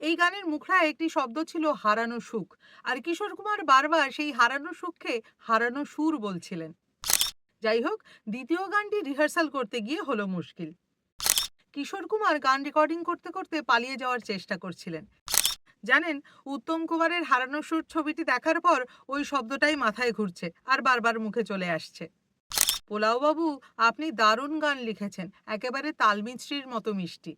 এই গানের মুখড়ায় একটি শব্দ ছিল হারানো সুখ। আর কিশোর কুমার বারবার সেই হারানো সুখকে হারানো সুর বলছিলেন। যাই হোক, দ্বিতীয় গানটি রিহার্সাল করতে গিয়ে হলো মুশকিল। কিশোর কুমার গান রেকর্ডিং করতে করতে পালিয়ে যাওয়ার চেষ্টা করছিলেন। জানেন, উত্তম কুমারের হারানো সুর ছবিটি দেখার পর ওই শব্দটাই মাথায় ঘুরছে আর বারবার মুখে চলে আসছে। পোলাও বাবু আপনি দারুণ গান লিখেছেন। একেবারে তালমিছরির মতো মিষ্টি।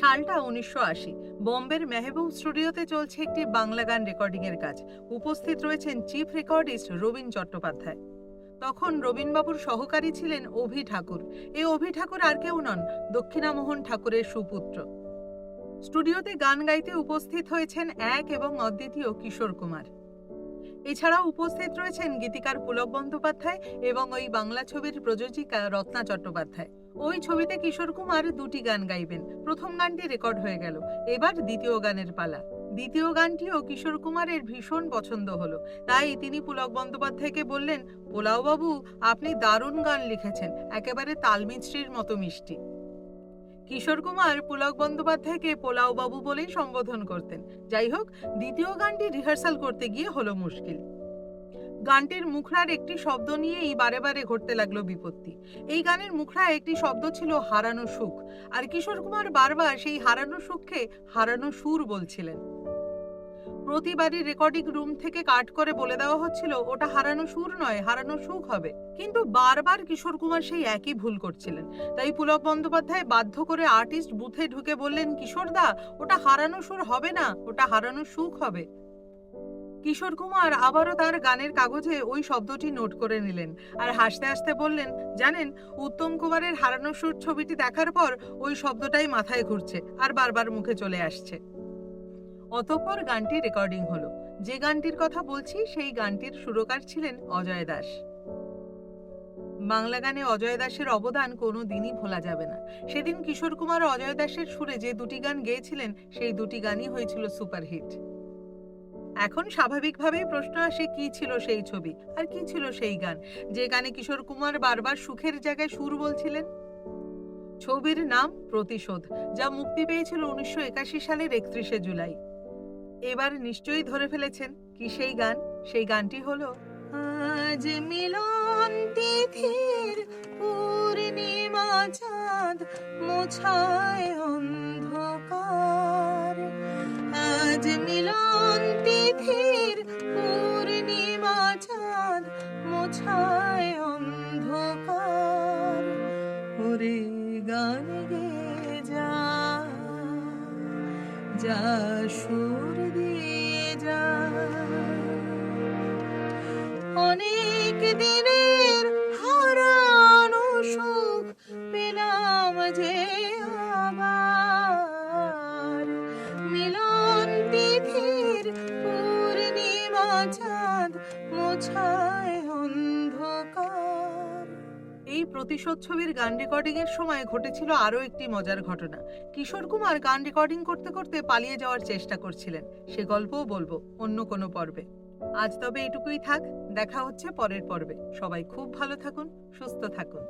সালটা উনিশশো আশি। বম্বের মেহবুব স্টুডিওতে চলছে একটি বাংলা গান রেকর্ডিং এর কাজ। উপস্থিত রয়েছেন চিফ রেকর্ডিস্ট রবীন চট্টোপাধ্যায়। তখন রবীনবাবুর সহকারী ছিলেন অভি ঠাকুর। এই অভি ঠাকুর আর কেউ নন, দক্ষিণামোহন ঠাকুরের সুপুত্র। স্টুডিওতে গান গাইতে উপস্থিত হয়েছেন এক এবং অদ্বিতীয় কিশোর কুমার। এছাড়াও উপস্থিত রয়েছেন গীতিকার পুলক বন্দ্যোপাধ্যায় এবং ওই বাংলা ছবির প্রযোজিকা রত্না চট্টোপাধ্যায়। ওই ছবিতে কিশোর কুমার দুটি গান গাইবেন। প্রথম গানটি রেকর্ড হয়ে গেল, এবার দ্বিতীয় গানের পালা। দ্বিতীয় গানটিও কিশোর কুমারের ভীষণ পছন্দ হলো। তাই তিনি পুলক বন্দ্যোপাধ্যায়কে বললেন, পোলাও বাবু, আপনি দারুণ গান লিখেছেন, একেবারে তালমিছরির মতো মিষ্টি। কিশোর কুমার পুলক বন্দ্যোপাধ্যায়কে পোলাও বাবু বলেই সম্বোধন করতেন। যাই হোক, দ্বিতীয় গানটি রিহার্সাল করতে গিয়ে হলো মুশকিল। গানটির মুখরার একটি শব্দ নিয়েই বারে বারে ঘটতে লাগল বিপত্তি। এই গানের মুখড়ায় একটি শব্দ ছিল হারানো সুখ। আর কিশোর কুমার বারবার সেই হারানো সুখকে হারানো সুর বলছিলেন। প্রতিবারই রেকর্ডিং রুম থেকে কাট করে বলে দেওয়া হচ্ছিল, ওটা হারানো সুর নয়, হারানো সুখ হবে। কিন্তু বারবার কিশোর কুমার সেই একই ভুল করছিলেন। তাই পুলক বন্দ্যোপাধ্যায় বাধ্য করে আর্টিস্ট বুথে ঢুকে বললেন, কিশোরদা, ওটা হারানো সুর হবে না, ওটা হারানো সুখ হবে। কিশোর কুমার আবারও তার গানের কাগজে ওই শব্দটি নোট করে নিলেন আর হাসতে হাসতে বললেন, জানেন, উত্তম কুমারের হারানো সুর ছবিটি দেখার পর ওই শব্দটাই মাথায় ঘুরছে আর বারবার মুখে চলে আসছে। অতঃপর গানটি রেকর্ডিং হলো। যে গানটির কথা বলছি, সেই গানটির সুরকার ছিলেন অজয় দাস। বাংলা গানে অজয় দাসের অবদান কোনো দিনই ভোলা যাবে না। সেদিন কিশোর কুমার অজয় দাসের সুরে যে দুটি গান গেয়েছিলেন, সেই দুটি গানই হয়েছিল সুপারহিট। এখন স্বাভাবিকভাবেই প্রশ্ন আসে, কি ছিল সেই ছবি আর কি ছিল সেই গান? যে গানে কিশোর কুমার বারবার সুখের জায়গায় সুর বলছিলেন। ছবির নাম প্রতিশোধ, যা মুক্তি পেয়েছিল উনিশশো একাশি সালের একত্রিশে জুলাই। এবার নিশ্চয়ই ধরে ফেলেছেন, কি সেই গান? সেই গানটি হলো, আজ মিলন তিথির পূর্ণিমা চাঁদ মোছায় অন্ধকার। আজ মিলন ওরে গান গে যা যা সুর দিয়ে যা। অনেক দিনের হারানো সুখ পেলাম যে আবার। মিলন তিথির পূর্ণিমা চাঁদ মোছায় এই প্রতিশোধ ছবির গান রেকর্ডিং এর সময় ঘটেছিল আরও একটি মজার ঘটনা। কিশোর কুমার গান রেকর্ডিং করতে করতে পালিয়ে যাওয়ার চেষ্টা করছিলেন। সে গল্পও বলব, অন্য কোনো পর্বে। আজ তবে এটুকুই থাক, দেখা হচ্ছে পরের পর্বে। সবাই খুব ভালো থাকুন, সুস্থ থাকুন।